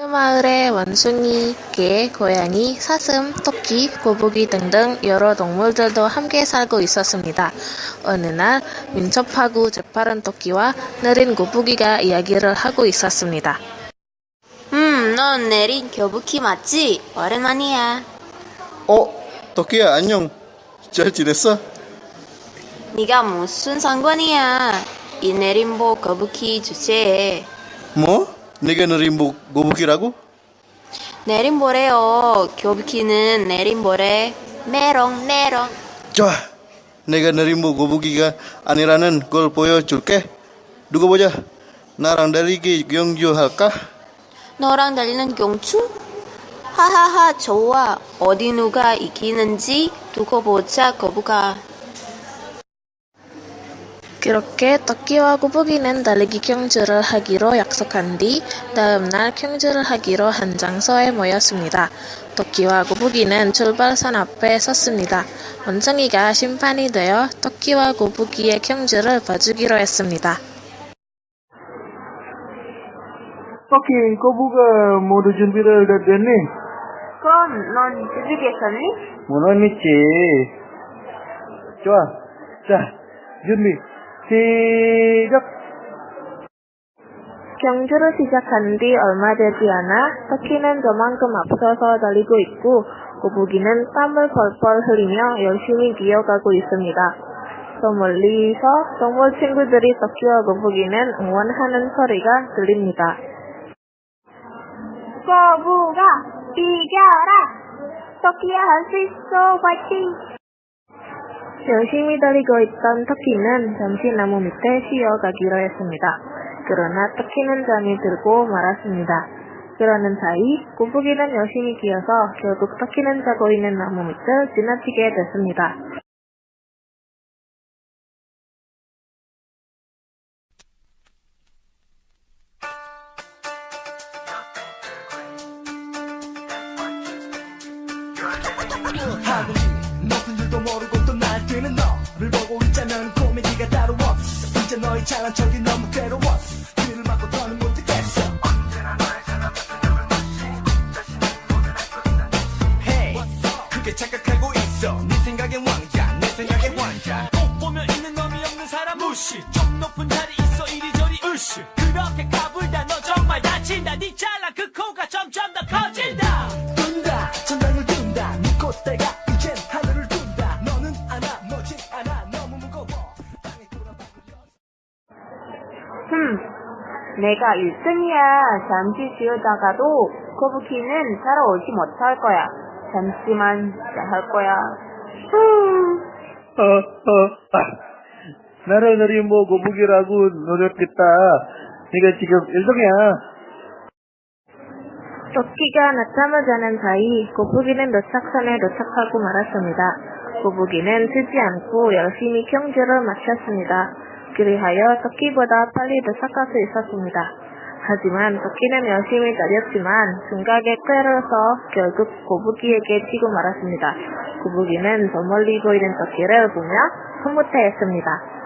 그 마을에 원숭이, 개, 고양이, 사슴, 토끼, 거북이 등등 여러 동물들도 함께 살고 있었습니다. 어느 날 민첩하고 재빠른 토끼와 느린 거북이가 이야기를 하고 있었습니다. 음, 넌 내린 교부키 맞지? 오랜만이야. 어? 토끼야 안녕 잘 지냈어? 네가 무슨 상관이야? 이 내림보 거부키 주제에 뭐? 내가 느린 목 고북이라고? 내림보래요. 교부키는 내림보래. 메롱 메롱. 좋아 내가 느린 목 고북이가 아니라는 걸 보여줄게 두고 보자 나랑 달리기 경주할까? 너랑 달리는 경추? 하하하 좋아. 어디 누가 이기는지 두고 보자 거부가. 그렇게 토끼와 거북이는 달리기 경주를 하기로 약속한 뒤 다음 날 경주를 하기로 한 장소에 모였습니다. 토끼와 거북이는 출발선 앞에 섰습니다. 원숭이가 심판이 되어 토끼와 거북이의 경주를 봐주기로 했습니다. 오케이, 거부가 모두 준비를 다 됐니? 그럼 넌 준비됐었니? 물론 있지. 좋아. 자, 준비. 시작! 경주를 시작한 뒤 얼마 되지 않아 토끼는 저만큼 앞서서 달리고 있고 거북이는 땀을 펄펄 흘리며 열심히 기어가고 있습니다. 저 멀리서 동물 친구들이 토끼와 거북이는 응원하는 소리가 들립니다. 거부가 이겨라 토끼야 할 수 있어 화이팅 열심히 달리고 있던 토끼는 잠시 나무 밑에 쉬어가기로 했습니다. 그러나 토끼는 잠이 들고 말았습니다. 그러는 사이 거북이는 열심히 기어서 결국 토끼는 자고 있는 나무 밑을 지나치게 됐습니다. 하늘이 높은 줄도 모르고 또날 뛰는 너를 보고 있자면 코미디가 따로 없어. 이제 너의 잘난 척이 너무 괴로웠어 귀를 막고 더는 못 듣겠어. 언제나 너의 잘난 Hey 그게 착각하고 있어. 네 생각엔 왕자 내 생각엔 왕자. 꼭 보면 있는 놈이 없는 사람 무시. 좀 높은 자리 있어 이리저리 으쌰 그렇게 까불다 너 정말 다친다. 네 잘난 그 코가 점점 더 커진다. 둔다 천장을 둔다. 네 콧대가 흠, 내가 1등이야. 잠시 쉬어다가도 거북이는 따라오지 못할 거야. 잠시만 할 거야. 흠. 어, 어, 아. 나를 느린 뭐 거북이라고 노렸겠다. 네가 지금 1등이야. 토끼가 낮잠을 자는 사이 거북이는 도착선에 도착하고 말았습니다. 거북이는 쉬지 않고 열심히 경주를 마쳤습니다. 그리하여 토끼보다 빨리 도착할 수 있었습니다. 하지만 토끼는 열심히 달렸지만 중각에 꿰려서 결국 거북이에게 치고 말았습니다. 거북이는 저 멀리 보이는 토끼를 보며 흐뭇해했습니다.